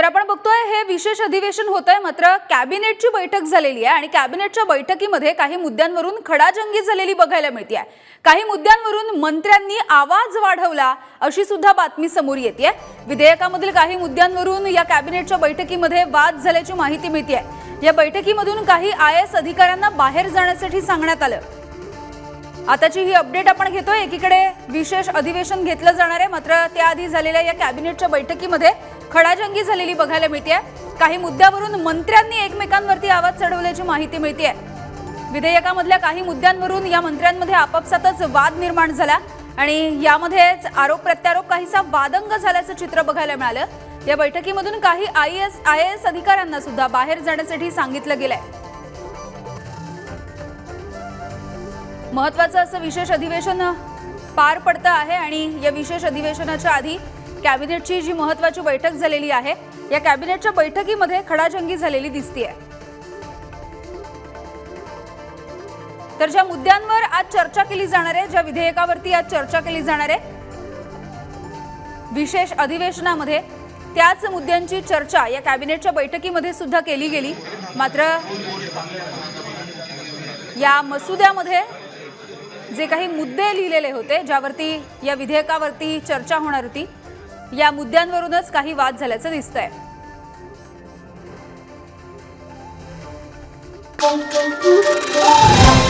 तर आपण बघतोय हे विशेष अधिवेशन होत आहे मात्र कॅबिनेटची बैठक झालेली आहे आणि कॅबिनेटच्या बैठकीमध्ये काही मुद्द्यांवरून खडाजंगी झालेली बघायला मिळते आहे काही मुद्द्यांवरून मंत्र्यांनी आवाज वाढवला अशी सुद्धा बातमी समोर येते विधेयकामधील काही मुद्द्यांवरून या कॅबिनेटच्या बैठकीमध्ये वाद झाल्याची माहिती मिळते आहे या बैठकीमधून काही आय एस अधिकाऱ्यांना बाहेर जाण्यासाठी सांगण्यात आलं. आताची ही अपडेट आपण घेतोय. एकीकडे विशेष अधिवेशन घेतलं जाणार आहे मात्र त्याआधी झालेल्या या कॅबिनेटच्या बैठकीमध्ये खडाजंगी झालेली बघायला मिळते काही मुद्द्यावरून मंत्र्यांनी एकमेकांवरती आवाज चढवल्याची माहिती मिळते विधेयकामधल्या काही मुद्द्यांवरून या मंत्र्यांमध्ये आपापसातच वाद निर्माण झाला आणि यामध्येच आरोप प्रत्यारोप काहीसा वादंग झाल्याचं चित्र बघायला मिळालं. या बैठकीमधून काही आय एस आय एस अधिकाऱ्यांना सुद्धा बाहेर जाण्यासाठी सांगितलं गेलंय. महत्वाचं असं विशेष अधिवेशन पार पडतं आहे आणि या विशेष अधिवेशनाच्या आधी कॅबिनेटची जी महत्वाची बैठक झालेली आहे या कॅबिनेटच्या बैठकीमध्ये खडाजंगी झालेली दिसतीये. तर ज्या मुद्द्यांवर आज चर्चा केली जाणार आहे ज्या विधेयकावरती आज चर्चा केली जाणार आहे विशेष अधिवेशनामध्ये त्याच मुद्द्यांची चर्चा या कॅबिनेटच्या बैठकीमध्ये सुद्धा केली गेली. मात्र या मसुद्यामध्ये जे काही मुद्दे लिहिलेले होते ज्यावरती या विधेयकावरती चर्चा होणार होती या मुद्द्यांवरूनच काही वाद झाल्याचं दिसतंय Thank you.